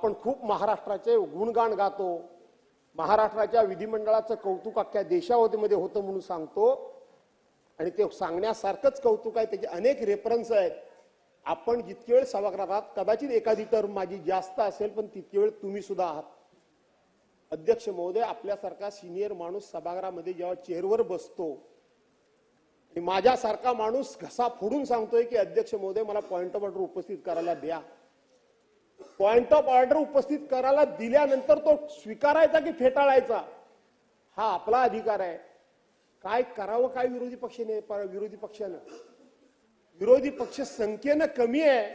आपण खूप महाराष्ट्राचे गुणगान गातो. महाराष्ट्राच्या विधिमंडळाचं कौतुक अख्ख्या देशावधीमध्ये होतं म्हणून सांगतो. आणि ते सांगण्यासारखंच कौतुक आहे त्याचे अनेक रेफरन्स आहेत. आपण जितके वेळ सभागृहात कदाचित एखादी टर्म माझी जास्त असेल पण तितके वेळ तुम्ही सुद्धा आहात. अध्यक्ष महोदय आपल्यासारखा सिनियर माणूस सभागृहामध्ये जेव्हा चेअरवर बसतो माझ्यासारखा माणूस घसा फोडून सांगतोय की अध्यक्ष महोदय मला पॉइंट ऑफ ऑर्डर उपस्थित करायला द्या. पॉइंट ऑफ ऑर्डर उपस्थित करायला दिल्यानंतर तो स्वीकारायचा की फेटाळायचा? हा आपला अधिकार आहे. काय करावं काय विरोधी पक्षाने? प- विरोधी पक्षानं? विरोधी पक्ष संख्येनं कमी आहे.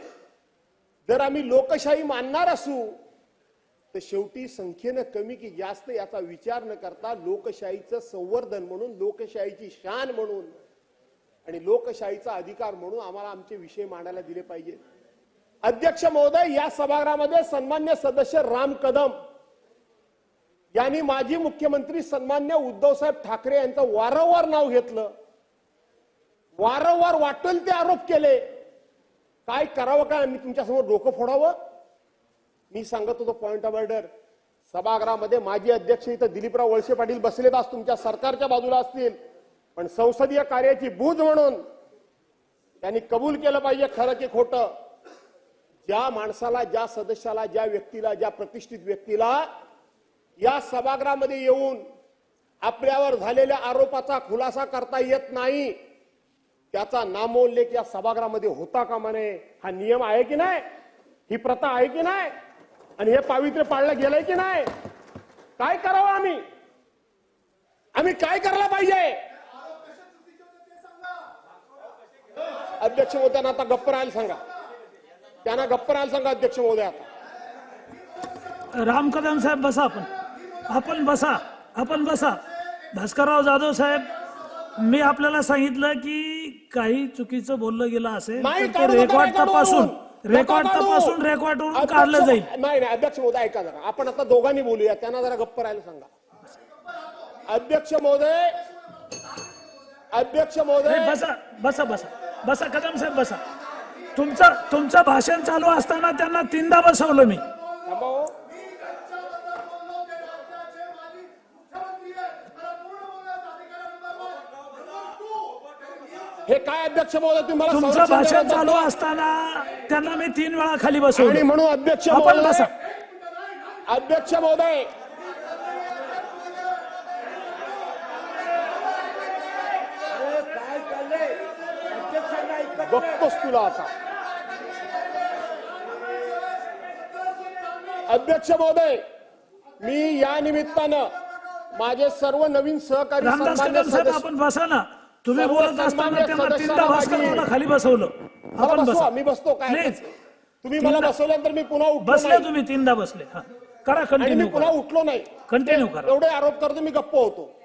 जर आम्ही लोकशाही मानणार असू तर शेवटी संख्येनं कमी की जास्त याचा विचार न करता लोकशाहीचं संवर्धन म्हणून लोकशाहीची शान म्हणून आणि लोकशाहीचा अधिकार म्हणून आम्हाला आमचे विषय मांडायला दिले पाहिजेत. अध्यक्ष महोदय या सभागृहामध्ये सन्मान्य सदस्य राम कदम यांनी माजी मुख्यमंत्री सन्मान्य उद्धवसाहेब ठाकरे यांचं वारंवार नाव घेतलं. वारंवार वाटेल ते आरोप केले. काय करावं काय आम्ही तुमच्यासमोर डोकं फोडावं? मी सांगत होतो पॉइंट ऑफ ऑर्डर सभागृहामध्ये माजी अध्यक्ष इथं दिलीपराव वळसे पाटील बसलेत आज तुमच्या सरकारच्या बाजूला असतील. पण संसदीय कार्याची बूज म्हणून त्यांनी कबूल केलं पाहिजे खरं की खोटं. ज्या माणसाला ज्या सदस्याला ज्या व्यक्तीला ज्या प्रतिष्ठित व्यक्तीला या सभागृहामध्ये येऊन आपल्यावर झालेल्या आरोपाचा खुलासा करता येत नाही त्याचा नामोल्लेख या सभागृहामध्ये होता कामा नये हा नियम आहे की नाही? ही प्रथा आहे की नाही? आणि हे पावित्र्य पाळलं गेलंय की नाही? काय करावं आम्ही? आम्ही काय करायला पाहिजे? अध्यक्ष होताना आता गप्प राहायला सांगा. त्यांना गप्प राहायला सांगा अध्यक्ष महोदय. राम कदम साहेब बसा आपण. आपण बसा आपण बसा. भास्करराव जाधव साहेब मी आपल्याला सांगितलं की काही चुकीचं बोललं गेलं असेल नाही तर ते काढू नका, रेकॉर्ड नाही काढू. तपासून नका रेकॉर्ड काढू. तपासून रेकॉर्डवरून अध्यक्ष- काढलं जाईल. नाही नाही अध्यक्ष महोदय ऐका जरा. आपण आता दोघांनी बोलूया त्यांना जरा गप्प राहायला सांगा. अध्यक्ष महोदय अध्यक्ष नाही, महोदय बसा बसा बसा. बसा कदम साहेब बसा. तुमचं तुमचं भाषण चालू असताना त्यांना तीनदा बसवलं मी. हो. हे काय अध्यक्ष महोदय तुम्हाला तुमचं संरक्षण भाषण चालू जातो? असताना त्यांना मी तीन वेळा खाली आणि बसवलं म्हणून अध्यक्ष आपण महोदय बसा. अध्यक्ष महोदय बघतोस तुला आता अध्यक्ष महोदय मी या निमित्तानं माझे सर्व नवीन सहकारी रामदास सन्मान्य कदम साहेब सदस्य आपण बसा ना. तुम्ही सर्व बोलत असताना सन्मान्य त्यांना तीनदा सदस्यांना भास्कर माझी- मला खाली बसवलं. मला आपण बसवा बसा. मी बसतो काय नाही. तुम्ही मला तीनदा- बसवल्यानंतर मी पुन्हा उठलो बसले नाही. तुम्ही तीनदा बसले. हा. करा आणि मी कंटिन्यू पुन्हा उठलो नाही. कंटिन्यू करा. एवढे आरोप करतो मी गप्प होतो.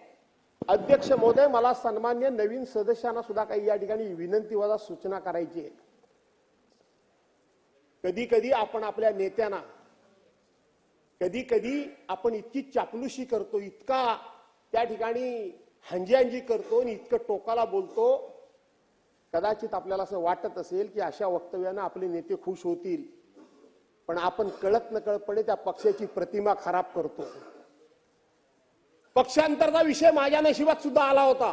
अध्यक्ष महोदय मला सन्मान्य नवीन सदस्यांना सुद्धा काही या ठिकाणी विनंती वजा सूचना करायची आहे. कधी कधी आपण आपल्या नेत्यांना कधी कधी आपण इतकी चापलुशी करतो इतका त्या ठिकाणी हंजी करतो आणि इतकं टोकाला बोलतो कदाचित आपल्याला असं वाटत असेल की अशा वक्तव्यानं आपले नेते खुश होतील पण आपण कळत नकळतपणे त्या पक्षाची प्रतिमा खराब करतो. पक्षांतरचा विषय माझ्या नशिबात सुद्धा आला होता.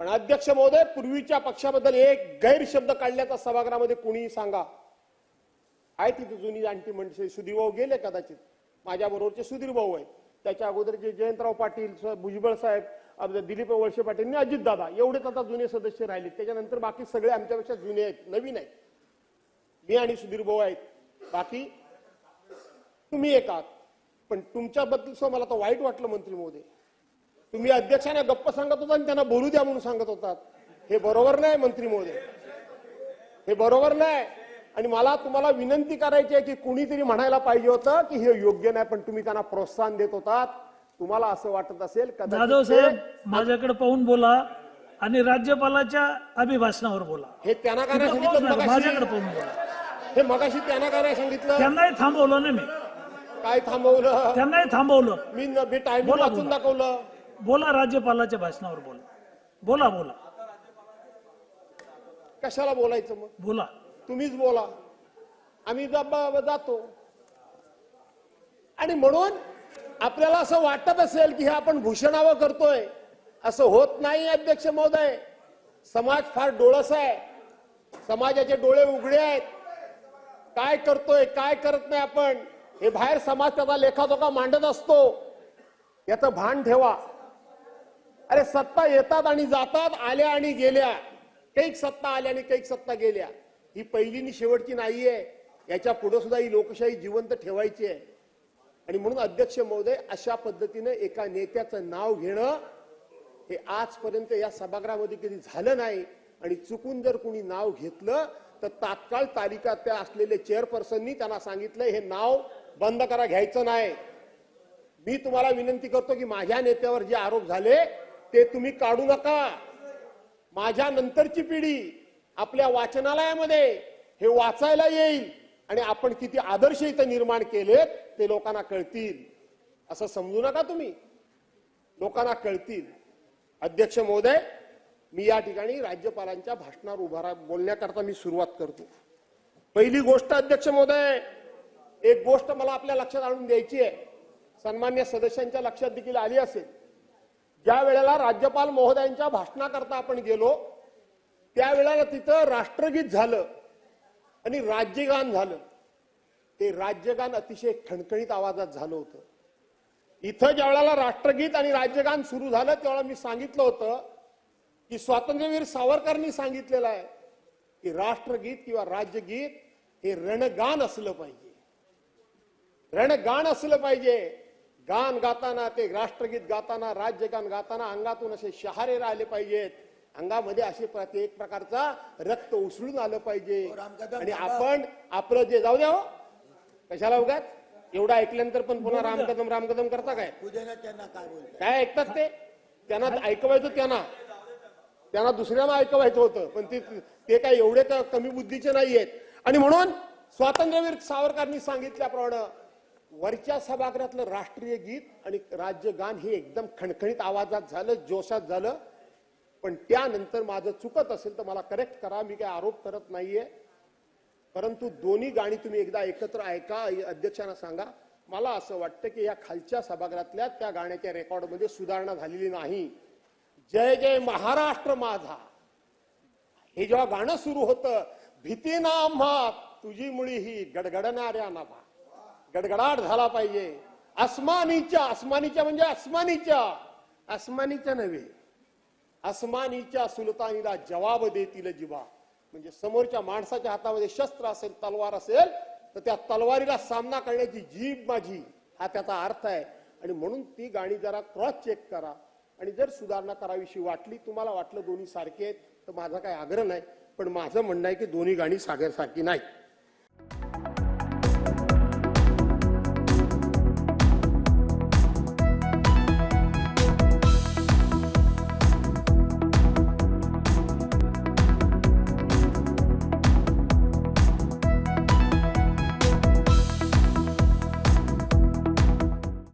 पण अध्यक्ष महोदय पूर्वीच्या पक्षाबद्दल एक गैरशब्द काढल्याचा सभागृहामध्ये कुणीही सांगा. आहे तिथे जुनी आणखी म्हणजे सुधीर भाऊ गेले कदाचित. माझ्या बरोबरचे सुधीर भाऊ आहेत. त्याच्या अगोदरचे जयंतराव पाटील भुजबळ साहेब दिलीप वळसे पाटील आणि अजित दादा एवढेच आता जुने सदस्य राहिले त्याच्यानंतर बाकी सगळे आमच्यापेक्षा जुने आहेत नवीन आहेत. मी आणि सुधीर भाऊ आहेत. बाकी तुम्ही एक आहात. पण तुमच्याबद्दल सुद्धा मला तर वाईट वाटलं मंत्री महोदय तुम्ही अध्यक्षांना गप्प सांगत होता आणि त्यांना बोलू द्या म्हणून सांगत होतात. हे बरोबर नाही मंत्री महोदय हे बरोबर नाही. आणि मला तुम्हाला विनंती करायची आहे की कुणीतरी म्हणायला पाहिजे होतं की हे योग्य नाही पण तुम्ही त्यांना प्रोत्साहन देत होतात. तुम्हाला असं वाटत असेल जाधव साहेब माझ्याकडे पाहून बोला आणि राज्यपालाच्या अभिभाषणावर बोला. हे त्यांना का नाही तिथं सांगितलं माझ्याकडे? पाहून बोला. हे मगाशी त्यांना का नाही सांगितलं? त्यांनाही थांबवलं ना मी. काय थांबवलं? त्यांनाही थांबवलं. मी मी टायमिंग बोला, वाचून बोला. दाखवलं. बोला राज्यपालाच्या भाषणावर बोला. बोला बोला. कशाला बोलायचं मग? बोला. तुम्हीच बोला. आम्ही ज- ब- जातो. आणि म्हणून आपल्याला असं वाटत असेल की हे आपण भूषणावं करतोय. असं होत नाही अध्यक्ष महोदय. समाज फार डोळस आहे. समाजाचे डोळे उघडे आहेत. काय करतोय काय करत नाही आपण? हे बाहेर समाज त्याचा लेखाजोखा मांडत असतो. याचं भान ठेवा. अरे सत्ता येतात आणि जातात आल्या आणि गेल्या. कैक सत्ता आल्या आणि कैक सत्ता गेल्या. ही पहिली आणि शेवटची नाहीये. याच्यापुढे सुद्धा ही लोकशाही जिवंत ठेवायची आहे. आणि म्हणून अध्यक्ष महोदय अशा पद्धतीनं एका नेत्याचं नाव घेणं हे आजपर्यंत या सभागृहामध्ये कधी झालं नाही. आणि चुकून जर कुणी नाव घेतलं तर तात्काळ तालिका त्या असलेले चेअरपर्सननी त्यांना सांगितलं हे नाव बंद करा घ्यायचं नाही. मी तुम्हाला विनंती करतो की माझ्या नेत्यावर जे आरोप झाले ते तुम्ही काढू नका. माझ्या नंतरची पिढी आपल्या वाचनालयामध्ये हे वाचायला येईल आणि आपण किती आदर्श इथं निर्माण केलेत ते लोकांना कळतील. असं समजू नका तुम्ही. लोकांना कळतील. अध्यक्ष महोदय मी या ठिकाणी राज्यपालांच्या भाषणावर उभा बोलण्याकरता मी सुरुवात करतो. पहिली गोष्ट अध्यक्ष महोदय एक गोष्ट मला आपल्या लक्षात आणून द्यायची आहे. सन्मान्य सदस्यांच्या लक्षात देखील आली असेल. ज्या वेळेला राज्यपाल महोदयांच्या भाषणाकरता आपण गेलो त्यावेळेला तिथं राष्ट्रगीत झालं आणि राज्यगान झालं. ते राज्यगान अतिशय खणखणीत आवाजात झालं होतं. इथं ज्या वेळेला राष्ट्रगीत आणि राज्यगान सुरू झालं त्यावेळेला मी सांगितलं होतं की स्वातंत्र्यवीर सावरकरांनी सांगितलेलं आहे की राष्ट्रगीत किंवा राज्यगीत हे रणगान असलं पाहिजे. रणगान असलं पाहिजे. गान गाताना ते राष्ट्रगीत गाताना राज्यगान गाताना अंगातून असे शहारे राहिले पाहिजेत. अंगामध्ये असे एक प्रकारचा रक्त उसळून आलं पाहिजे. आणि आपण आपलं जे जाऊ द्या हो. कशाला उगाच? एवढं ऐकल्यानंतर पण पुन्हा रामकदम रामकदम करता काय? पूजेला त्यांना काय काय ऐकतात ते? त्यांना ऐकवायचं त्यांना. त्यांना दुसऱ्यांना ऐकवायचं होतं. पण ते ते काय एवढे क- कमी बुद्धीचे नाही आहेत आणि म्हणून स्वातंत्र्यवीर सावरकरांनी सांगितल्याप्रमाणे वरच्या सभागृहातलं राष्ट्रीय गीत आणि राज्यगान हे एकदम खणखणीत आवाजात झालं जोशात झालं. पण त्यानंतर माझं चुकत असेल तर मला करेक्ट करा मी काय आरोप करत नाहीये. परंतु दोन्ही गाणी तुम्ही एकदा एकत्र ऐका अध्यक्षांना सांगा. मला असं वाटतं की या खालच्या सभागृहातल्या त्या गाण्याच्या रेकॉर्डमध्ये सुधारणा झालेली नाही. जय जय महाराष्ट्र माझा. हे जेव्हा गाणं सुरू होतं भीती ना आम्हा तुझी मुळी ही गडगडणाऱ्या नभा गडगडाट झाला पाहिजे. अस्मानीच्या अस्मानीच्या म्हणजे अस्मानीच्या अस्मानीच्या नव्हे. अस्मानीच्या सुलतानीला जवाब देतील जिवा. म्हणजे समोरच्या माणसाच्या हातामध्ये शस्त्र असेल तलवार असेल तर त्या तलवारीला सामना करण्याची जीभ माझी. हा त्याचा अर्थ आहे. आणि म्हणून ती गाणी जरा क्रॉस चेक करा. आणि जर सुधारणा करावीशी वाटली तुम्हाला वाटलं दोन्ही सारखे आहेत तर माझा काही आग्रह नाही. पण माझं म्हणणं आहे की दोन्ही गाणी सागर सारखी नाही